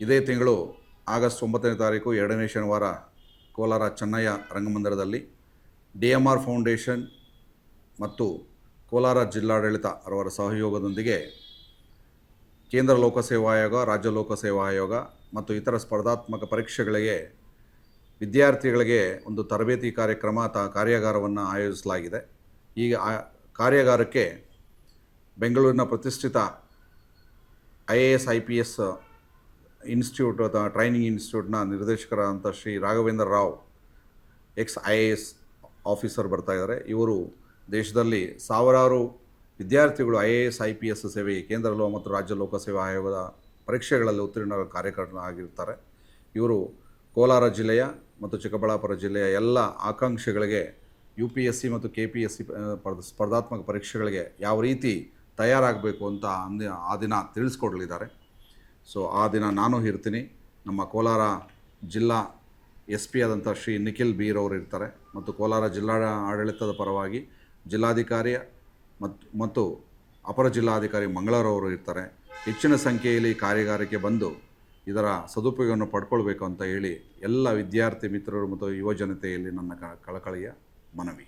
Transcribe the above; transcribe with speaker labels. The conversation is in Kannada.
Speaker 1: ಇದೇ ತಿಂಗಳು ಆಗಸ್ಟ್ ಒಂಬತ್ತನೇ ತಾರೀಕು ಎರಡನೇ ಶನಿವಾರ ಕೋಲಾರ ಚೆನ್ನಯ್ಯ ರಂಗಮಂದಿರದಲ್ಲಿ ಡಿ ಎಂ ಆರ್ ಫೌಂಡೇಶನ್ ಮತ್ತು ಕೋಲಾರ ಜಿಲ್ಲಾಡಳಿತ ಅವರ ಸಹಯೋಗದೊಂದಿಗೆ ಕೇಂದ್ರ ಲೋಕಸೇವಾ ಆಯೋಗ, ರಾಜ್ಯ ಲೋಕಸೇವಾ ಆಯೋಗ ಮತ್ತು ಇತರ ಸ್ಪರ್ಧಾತ್ಮಕ ಪರೀಕ್ಷೆಗಳಿಗೆ ವಿದ್ಯಾರ್ಥಿಗಳಿಗೆ ಒಂದು ತರಬೇತಿ ಕಾರ್ಯಕ್ರಮ ಅಥವಾ ಕಾರ್ಯಾಗಾರವನ್ನು ಆಯೋಜಿಸಲಾಗಿದೆ. ಈಗ ಆ ಕಾರ್ಯಾಗಾರಕ್ಕೆ ಬೆಂಗಳೂರಿನ ಪ್ರತಿಷ್ಠಿತ I A S, I P S institute ಅಥವಾ ಟ್ರೈನಿಂಗ್ ಇನ್ಸ್ಟಿಟ್ಯೂಟ್ನ ನಿರ್ದೇಶಕರಾದಂಥ Shri Raghavendra Rao, ex I A S officer ಬರ್ತಾ ಇದ್ದಾರೆ. ಇವರು ದೇಶದಲ್ಲಿ ಸಾವಿರಾರು ವಿದ್ಯಾರ್ಥಿಗಳು I A S, I P S ಸೇವೆ ಕೇಂದ್ರ ಲೋ ಮತ್ತು ರಾಜ್ಯ ಲೋಕಸೇವಾ ಆಯೋಗದ ಪರೀಕ್ಷೆಗಳಲ್ಲಿ ಉತ್ತೀರ್ಣ ಕಾರ್ಯಕರ್ತರಾಗಿರ್ತಾರೆ ಇವರು ಕೋಲಾರ ಜಿಲ್ಲೆಯ ಮತ್ತು ಚಿಕ್ಕಬಳ್ಳಾಪುರ ಜಿಲ್ಲೆಯ ಎಲ್ಲ ಆಕಾಂಕ್ಷೆಗಳಿಗೆ ಯು ಪಿ ಎಸ್ ಸಿ ಮತ್ತು ಕೆ ಪಿ ಎಸ್ ಸಿ ಸ್ಪರ್ಧಾತ್ಮಕ ಪರೀಕ್ಷೆಗಳಿಗೆ ಯಾವ ರೀತಿ ತಯಾರಾಗಬೇಕು ಅಂತ ಆ ದಿನ ತಿಳಿಸ್ಕೊಡ್ಲಿದ್ದಾರೆ. ಸೊ ಆ ದಿನ ನಾನು ಇರ್ತೀನಿ. ನಮ್ಮ ಕೋಲಾರ ಜಿಲ್ಲಾ ಎಸ್ ಪಿ ಆದಂಥ ಶ್ರೀ ನಿಖಿಲ್ ಬೀರ್ ಅವರು ಇರ್ತಾರೆ. ಮತ್ತು ಕೋಲಾರ ಜಿಲ್ಲಾ ಆಡಳಿತದ ಪರವಾಗಿ ಜಿಲ್ಲಾಧಿಕಾರಿ ಮತ್ತು ಮತ್ತು ಅಪರ ಜಿಲ್ಲಾಧಿಕಾರಿ ಮಂಗಳವರವರು ಇರ್ತಾರೆ. ಹೆಚ್ಚಿನ ಸಂಖ್ಯೆಯಲ್ಲಿ ಕಾರ್ಯಗಾರಕ್ಕೆ ಬಂದು ಇದರ ಸದುಪಯೋಗವನ್ನು ಪಡ್ಕೊಳ್ಬೇಕು ಅಂತ ಹೇಳಿ ಎಲ್ಲ ವಿದ್ಯಾರ್ಥಿ ಮಿತ್ರರು ಮತ್ತು ಯುವ ಜನತೆಯಲ್ಲಿ ನನ್ನ ಕಳಕಳಿಯ ಮನವಿ.